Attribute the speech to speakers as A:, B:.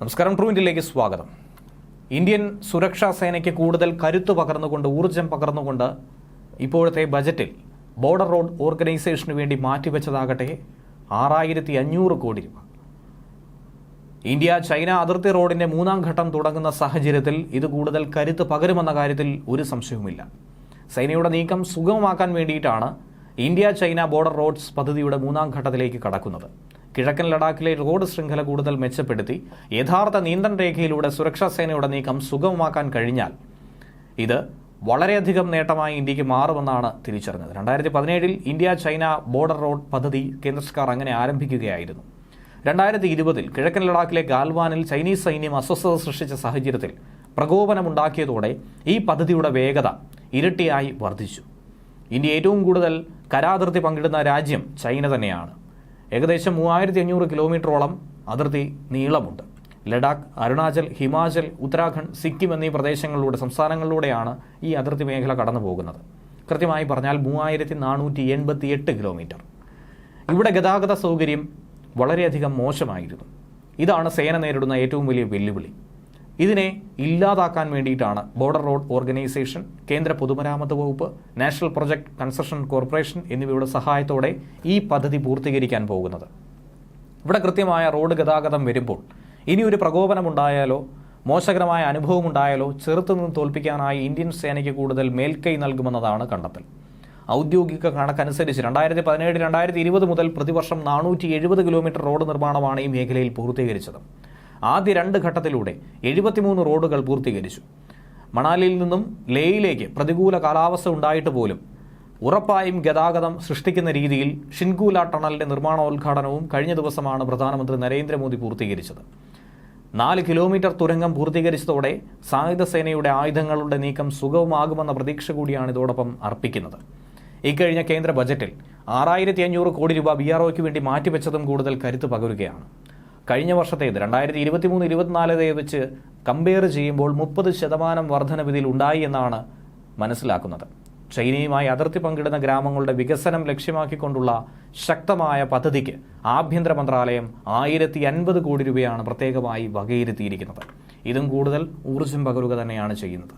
A: നമസ്കാരം ട്രൂ ഇന്ത്യയിലേക്ക് സ്വാഗതം. ഇന്ത്യൻ സുരക്ഷാ സേനയ്ക്ക് കൂടുതൽ കരുത്തു പകർന്നുകൊണ്ട് ഊർജം പകർന്നുകൊണ്ട് ഇപ്പോഴത്തെ ബജറ്റിൽ ബോർഡർ റോഡ് ഓർഗനൈസേഷന് വേണ്ടി മാറ്റിവെച്ചതാകട്ടെ ആറായിരത്തി അഞ്ഞൂറ് കോടി രൂപ. ഇന്ത്യ ചൈന അതിർത്തി റോഡിന്റെ മൂന്നാം ഘട്ടം തുടങ്ങുന്ന സാഹചര്യത്തിൽ ഇത് കൂടുതൽ കരുത്ത് പകരുമെന്ന കാര്യത്തിൽ ഒരു സംശയവുമില്ല. സേനയുടെ നീക്കം സുഗമമാക്കാൻ വേണ്ടിയിട്ടാണ് ഇന്ത്യ ചൈന ബോർഡർ റോഡ്സ് പദ്ധതിയുടെ മൂന്നാം ഘട്ടത്തിലേക്ക് കടക്കുന്നത്. കിഴക്കൻ ലഡാക്കിലെ റോഡ് ശൃംഖല കൂടുതൽ മെച്ചപ്പെടുത്തി യഥാർത്ഥ നിയന്ത്രണ രേഖയിലൂടെ സുരക്ഷാ സേനയുടെ നീക്കം സുഗമമാക്കാൻ കഴിഞ്ഞാൽ ഇത് വളരെയധികം നേട്ടമായി ഇന്ത്യയ്ക്ക് മാറുമെന്നാണ് തിരിച്ചറിഞ്ഞത്. രണ്ടായിരത്തി പതിനേഴിൽ ഇന്ത്യ ചൈന ബോർഡർ റോഡ് പദ്ധതി കേന്ദ്ര സർക്കാർ അങ്ങനെ ആരംഭിക്കുകയായിരുന്നു. രണ്ടായിരത്തി ഇരുപതിൽ കിഴക്കൻ ലഡാക്കിലെ ഗാൽവാനിൽ ചൈനീസ് സൈന്യം അസ്വസ്ഥത സൃഷ്ടിച്ച സാഹചര്യത്തിൽ പ്രകോപനമുണ്ടാക്കിയതോടെ ഈ പദ്ധതിയുടെ വേഗത ഇരട്ടിയായി വർദ്ധിച്ചു. ഇന്ത്യ ഏറ്റവും കൂടുതൽ കരാതിർത്തി പങ്കിടുന്ന രാജ്യം ചൈന തന്നെയാണ്. ഏകദേശം മൂവായിരത്തി അഞ്ഞൂറ് കിലോമീറ്ററോളം അതിർത്തി നീളമുണ്ട്. ലഡാക്ക് അരുണാചൽ ഹിമാചൽ ഉത്തരാഖണ്ഡ് സിക്കിം എന്നീ പ്രദേശങ്ങളിലൂടെ സംസ്ഥാനങ്ങളിലൂടെയാണ് ഈ അതിർത്തി മേഖല കടന്നു പോകുന്നത് കൃത്യമായി പറഞ്ഞാൽ മൂവായിരത്തി നാനൂറ്റി എൺപത്തി എട്ട് കിലോമീറ്റർ. ഇവിടെ ഗതാഗത സൗകര്യം വളരെയധികം മോശമായിരുന്നു. ഇതാണ് സേന നേരിടുന്ന ഏറ്റവും വലിയ വെല്ലുവിളി. ഇതിനെ ഇല്ലാതാക്കാൻ വേണ്ടിയിട്ടാണ് ബോർഡർ റോഡ് ഓർഗനൈസേഷൻ കേന്ദ്ര പൊതുമരാമത്ത് വകുപ്പ് നാഷണൽ പ്രൊജക്ട് കൺസ്ട്രക്ഷൻ കോർപ്പറേഷൻ എന്നിവയുടെ സഹായത്തോടെ ഈ പദ്ധതി പൂർത്തീകരിക്കാൻ പോകുന്നത്. ഇവിടെ കൃത്യമായ റോഡ് ഗതാഗതം വരുമ്പോൾ ഇനി ഒരു പ്രകോപനമുണ്ടായാലോ മോശകരമായ അനുഭവമുണ്ടായാലോ ചെറുത്തുനിന്ന് തോൽപ്പിക്കാനായി ഇന്ത്യൻ സേനയ്ക്ക് കൂടുതൽ മേൽക്കൈ നൽകുമെന്നതാണ് കണ്ടെത്തൽ. ഔദ്യോഗിക കണക്കനുസരിച്ച് രണ്ടായിരത്തി പതിനേഴ് രണ്ടായിരത്തി ഇരുപത് മുതൽ പ്രതിവർഷം നാനൂറ്റി എഴുപത് കിലോമീറ്റർ റോഡ് നിർമ്മാണമാണ് ഈ മേഖലയിൽ പൂർത്തീകരിച്ചത്. ആദ്യ രണ്ട് ഘട്ടത്തിലൂടെ എഴുപത്തിമൂന്ന് റോഡുകൾ പൂർത്തീകരിച്ചു. മണാലിയിൽ നിന്നും ലേയിലേക്ക് പ്രതികൂല കാലാവസ്ഥ ഉണ്ടായിട്ട് പോലും ഉറപ്പായും ഗതാഗതം സൃഷ്ടിക്കുന്ന രീതിയിൽ ഷിൻകൂല ടണലിന്റെ നിർമ്മാണോദ്ഘാടനവും കഴിഞ്ഞ ദിവസമാണ് പ്രധാനമന്ത്രി നരേന്ദ്രമോദി പൂർത്തീകരിച്ചത്. നാല് കിലോമീറ്റർ തുരങ്കം പൂർത്തീകരിച്ചതോടെ സായുധ സേനയുടെ ആയുധങ്ങളുടെ നീക്കം സുഗമമാകുമെന്ന പ്രതീക്ഷ കൂടിയാണ് ഇതോടൊപ്പം അർപ്പിക്കുന്നത്. ഇക്കഴിഞ്ഞ കേന്ദ്ര ബജറ്റിൽ ആറായിരത്തി അഞ്ഞൂറ് കോടി രൂപ ബി ആർ വേണ്ടി മാറ്റിവെച്ചതും കൂടുതൽ കരുത്ത് പകരുകയാണ്. കഴിഞ്ഞ വർഷത്തേത് രണ്ടായിരത്തി ഇരുപത്തി മൂന്ന് ഇരുപത്തിനാലതേ വെച്ച് കമ്പയർ ചെയ്യുമ്പോൾ മുപ്പത് ശതമാനം വർധനവ് ഇതിൽ ഉണ്ടായി എന്നാണ് മനസ്സിലാക്കുന്നത്. ചൈനയുമായി അതിർത്തി പങ്കിടുന്ന ഗ്രാമങ്ങളുടെ വികസനം ലക്ഷ്യമാക്കിക്കൊണ്ടുള്ള ശക്തമായ പദ്ധതിക്ക് ആഭ്യന്തര മന്ത്രാലയം ആയിരത്തി അൻപത് കോടി രൂപയാണ് പ്രത്യേകമായി വകയിരുത്തിയിരിക്കുന്നത്. ഇതും കൂടുതൽ ഊർജം പകരുക തന്നെയാണ് ചെയ്യുന്നത്.